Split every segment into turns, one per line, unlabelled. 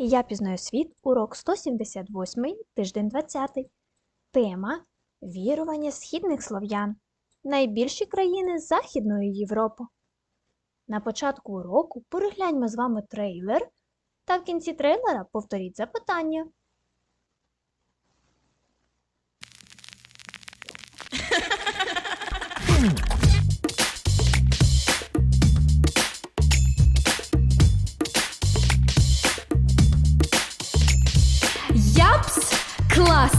Я пізнаю світ, урок 178, тиждень 20. Тема Вірування східних слов'ян. Найбільші країни Західної Європи. На початку уроку перегляньмо з вами трейлер та в кінці трейлера повторіть запитання.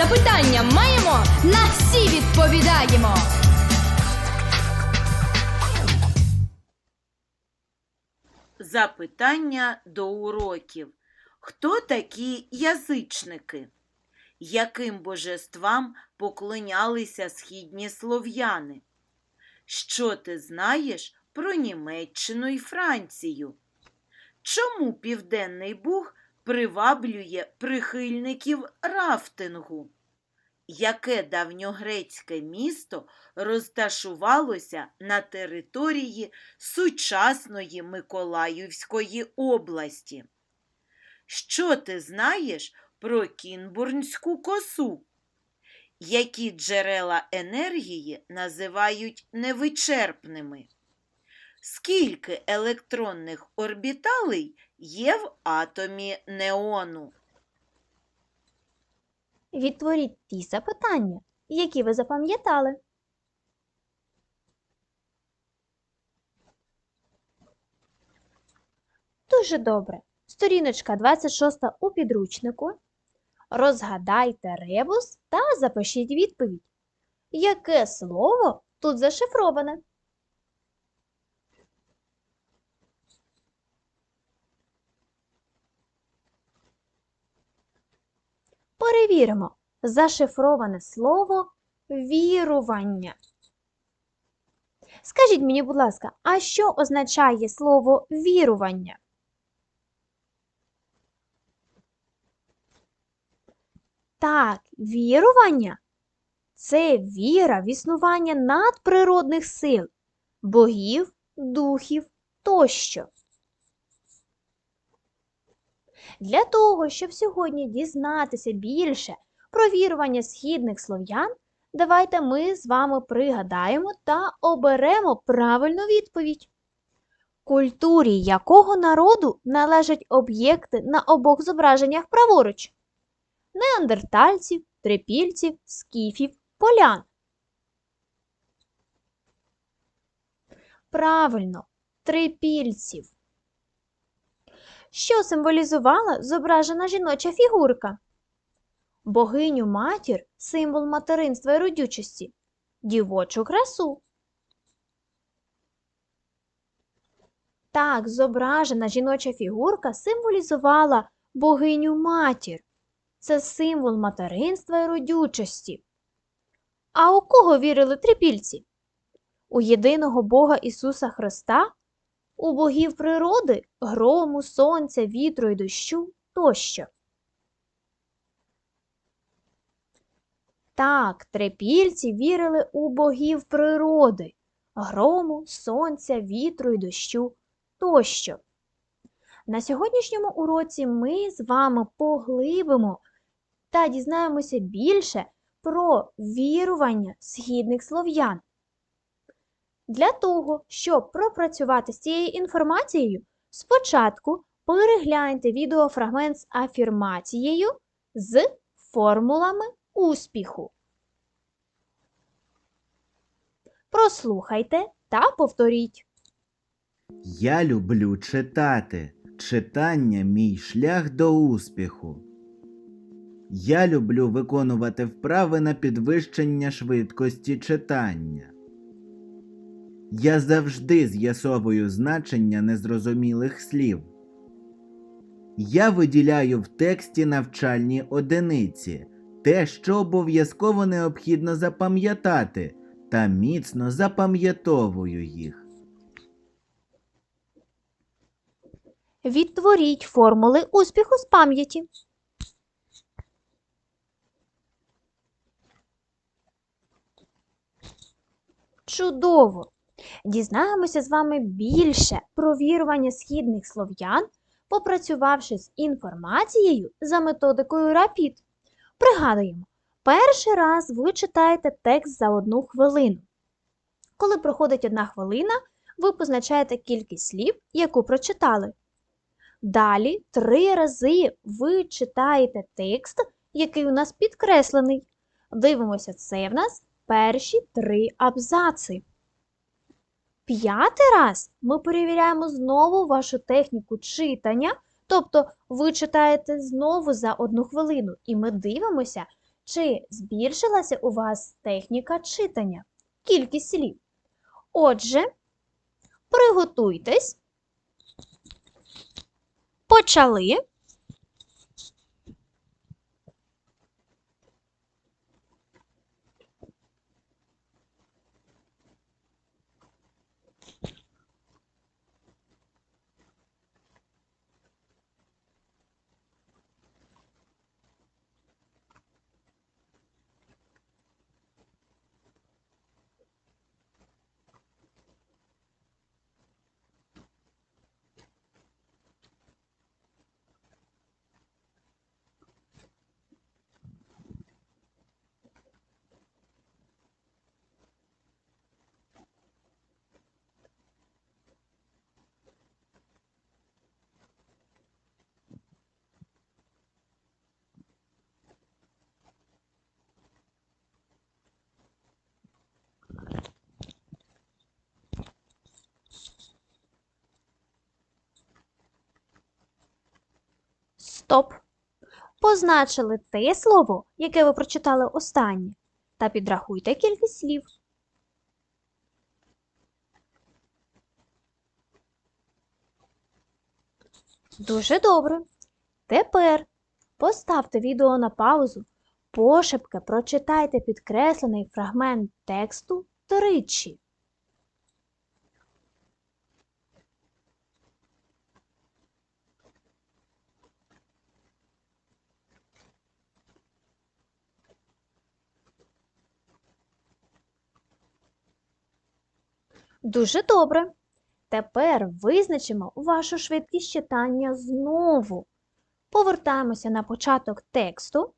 Запитання маємо, на всі відповідаємо.
Запитання до уроків. Хто такі язичники? Яким божествам поклонялися східні слов'яни? Що ти знаєш про Німеччину і Францію? Чому Південний Буг приваблює прихильників рафтингу? Яке давньогрецьке місто розташувалося на території сучасної Миколаївської області? Що ти знаєш про Кінбурнську косу? Які джерела енергії називають невичерпними? Скільки електронних орбіталей є в атомі неону?
Відтворіть ті запитання, які ви запам'ятали. Дуже добре. Сторіночка 26 у підручнику. Розгадайте ребус та запишіть відповідь. Яке слово тут зашифроване? Перевіримо. Зашифроване слово вірування. Скажіть мені, будь ласка, а що означає слово вірування? Так, вірування це віра в існування надприродних сил, богів, духів тощо. Для того, щоб сьогодні дізнатися більше про вірування східних слов'ян, давайте ми з вами пригадаємо та оберемо правильну відповідь. Культурі якого народу належать об'єкти на обох зображеннях праворуч? Неандертальців, трипільців, скіфів, полян. Правильно, трипільців. Що символізувала зображена жіноча фігурка? Богиню матір символ материнства і родючості, дівочу красу. Так, зображена жіноча фігурка символізувала богиню матір. Це символ материнства і родючості. А у кого вірили трипільці? У єдиного Бога Ісуса Христа у богів природи, грому, сонця, вітру і дощу тощо. Так, трипільці вірили у богів природи, грому, сонця, вітру і дощу тощо. На сьогоднішньому уроці ми з вами поглибимо та дізнаємося більше про вірування східних слов'ян. Для того, щоб пропрацювати з цією інформацією, спочатку перегляньте відеофрагмент з афірмацією з формулами успіху. Прослухайте та повторіть.
Я люблю читати. Читання мій шлях до успіху. Я люблю виконувати вправи на підвищення швидкості читання. Я завжди з'ясовую значення незрозумілих слів. Я виділяю в тексті навчальні одиниці, те, що обов'язково необхідно запам'ятати, та міцно запам'ятовую їх.
Відтворіть формули успіху з пам'яті. Чудово! Дізнаємося з вами більше про вірування східних слов'ян, попрацювавши з інформацією за методикою RAPID. Пригадуємо, перший раз ви читаєте текст за одну хвилину. Коли проходить одна хвилина, ви позначаєте кількість слів, яку прочитали. Далі три рази ви читаєте текст, який у нас підкреслений. Дивимося, це в нас перші три абзаци. П'ятий раз ми перевіряємо знову вашу техніку читання, тобто ви читаєте знову за одну хвилину, і ми дивимося, чи збільшилася у вас техніка читання, кількість слів. Отже, приготуйтесь. Почали. Стоп. Позначили те слово, яке ви прочитали останнє, та підрахуйте кількість слів. Дуже добре. Тепер поставте відео на паузу, пошепки прочитайте підкреслений фрагмент тексту тричі. Дуже добре. Тепер визначимо вашу швидкість читання знову. Повертаємося на початок тексту.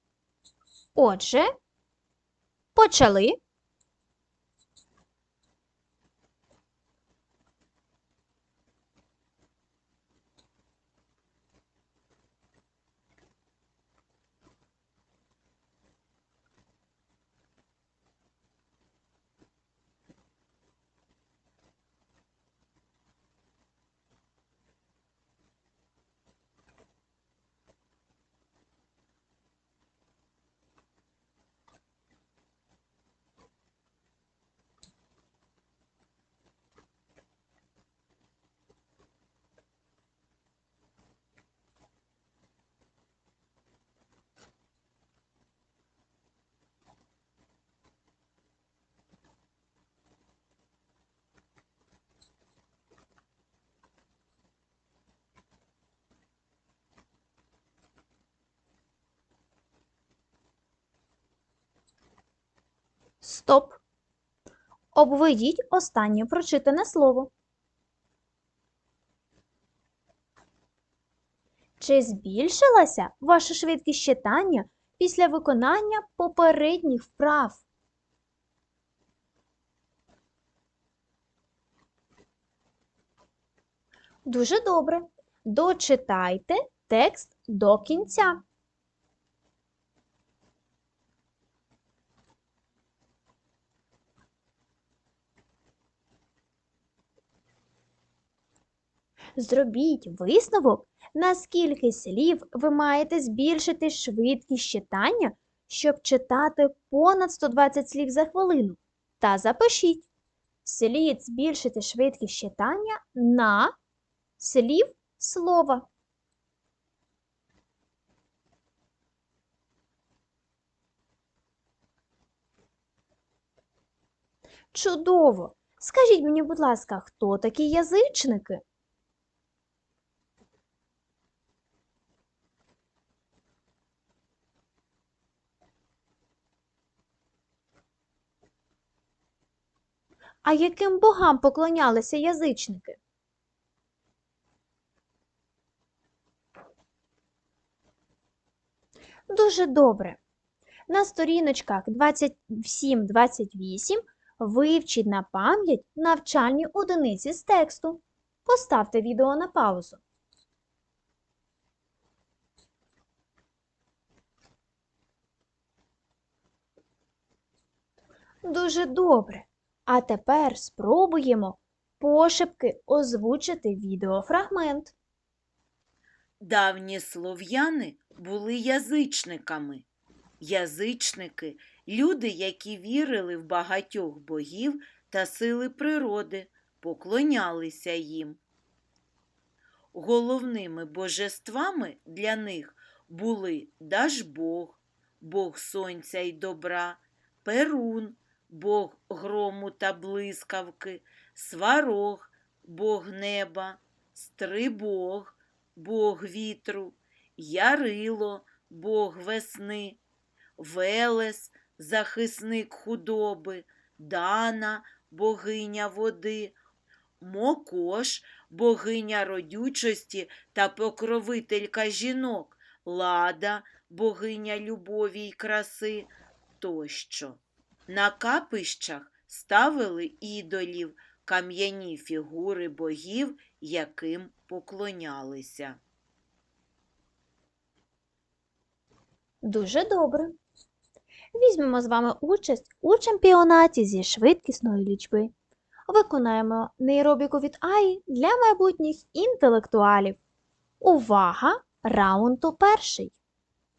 Отже, почали. Стоп. Обведіть останнє прочитане слово. Чи збільшилася ваша швидкість читання після виконання попередніх вправ? Дуже добре. Дочитайте текст до кінця. Зробіть висновок, наскільки слів ви маєте збільшити швидкість читання, щоб читати понад 120 слів за хвилину. Та запишіть. Слід збільшити швидкість читання на слів слова. Чудово! Скажіть мені, будь ласка, хто такі язичники? А яким богам поклонялися язичники? Дуже добре. На сторіночках 27-28 вивчіть на пам'ять навчальні одиниці з тексту. Поставте відео на паузу. Дуже добре. А тепер спробуємо пошепки озвучити відеофрагмент.
Давні слов'яни були язичниками. Язичники люди, які вірили в багатьох богів та сили природи, поклонялися їм. Головними божествами для них були Дажбог, Бог сонця й добра, Перун, Бог грому та блискавки, Сварог, Бог неба, Стрибог, Бог вітру, Ярило, Бог весни, Велес, захисник худоби, Дана, богиня води, Мокош, богиня родючості та покровителька жінок, Лада, богиня любові й краси тощо. На капищах ставили ідолів, кам'яні фігури богів, яким поклонялися.
Дуже добре. Візьмемо з вами участь у чемпіонаті зі швидкісної лічби. Виконаємо нейробіку від АІ для майбутніх інтелектуалів. Увага! Раунду перший.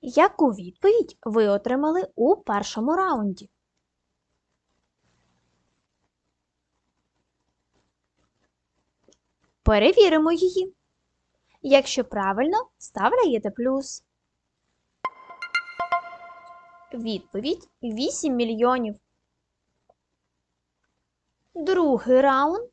Яку відповідь ви отримали у першому раунді? Перевіримо її. Якщо правильно, ставляєте плюс. Відповідь 8 мільйонів. Другий раунд.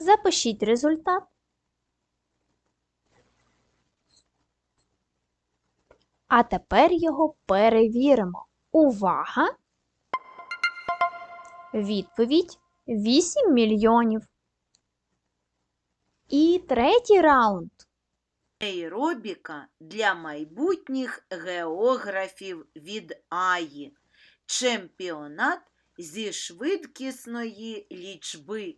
Запишіть результат. А тепер його перевіримо. Увага! Відповідь 8 мільйонів. І третій раунд.
Нейробіка для майбутніх географів від Аї. Чемпіонат зі швидкісної лічби.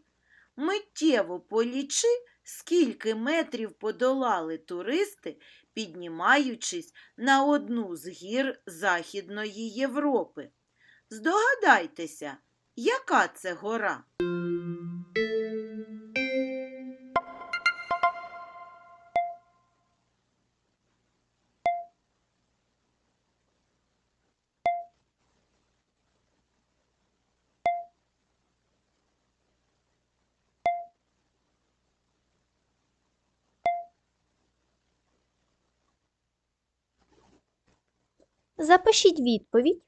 Миттєво полічи, скільки метрів подолали туристи, піднімаючись на одну з гір Західної Європи. Здогадайтеся, яка це гора?
Запишіть відповідь.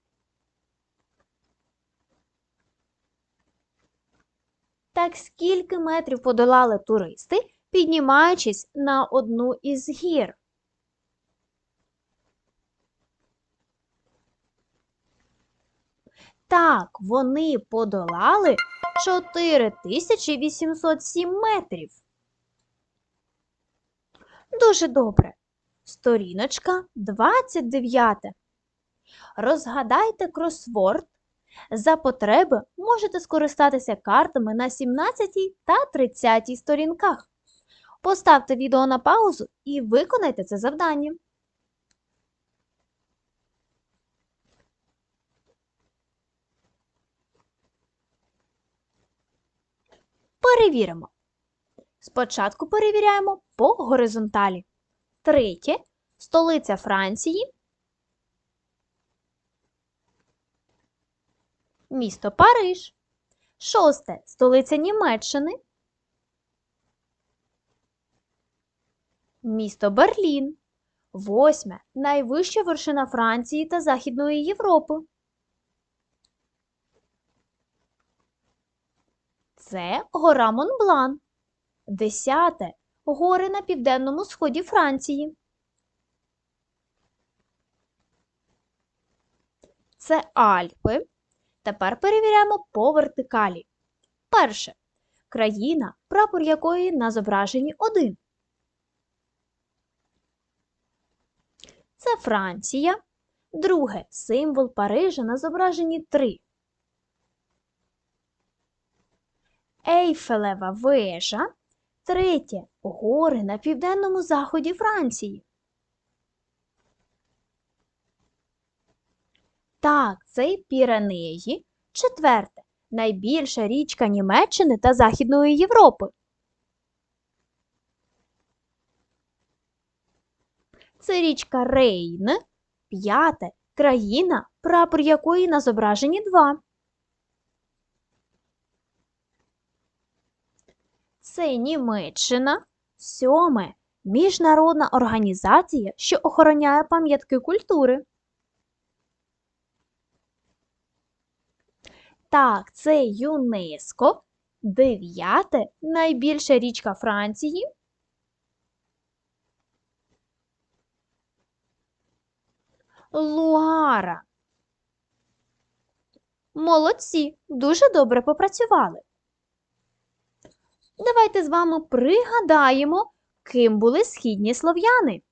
Так скільки метрів подолали туристи, піднімаючись на одну із гір? Так, вони подолали 4807 метрів. Дуже добре. Сторіночка 29. Розгадайте кросворд. За потреби можете скористатися картами на 17 та 30 сторінках. Поставте відео на паузу і виконайте це завдання. Перевіримо. Спочатку перевіряємо по горизонталі. Третє столиця Франції. Місто Париж. Шосте столиця Німеччини. Місто Берлін. Восьме найвища вершина Франції та Західної Європи. Це гора Монблан. Десяте гори на південному сході Франції. Це Альпи. Тепер перевіряємо по вертикалі. Перше. Країна, прапор якої на зображенні 1. Це Франція. Друге. Символ Парижа на зображенні 3. Ейфелева вежа. Третє. Гори на південному заході Франції. Так, це Піренеї. Четверте. Найбільша річка Німеччини та Західної Європи. Це річка Рейн. П'яте. Країна, прапор якої на зображенні 2. Це Німеччина. Сьоме. Міжнародна організація, що охороняє пам'ятки культури. Так, це ЮНЕСКО. Дев'яте найбільша річка Франції. Луара. Молодці, дуже добре попрацювали. Давайте з вами пригадаємо, ким були східні слов'яни.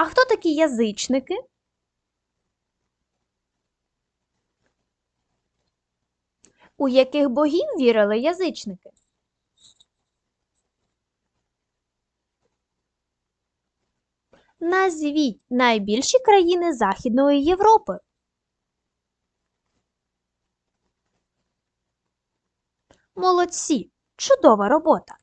А хто такі язичники? У яких богів вірили язичники? Назвіть найбільші країни Західної Європи. Молодці! Чудова робота!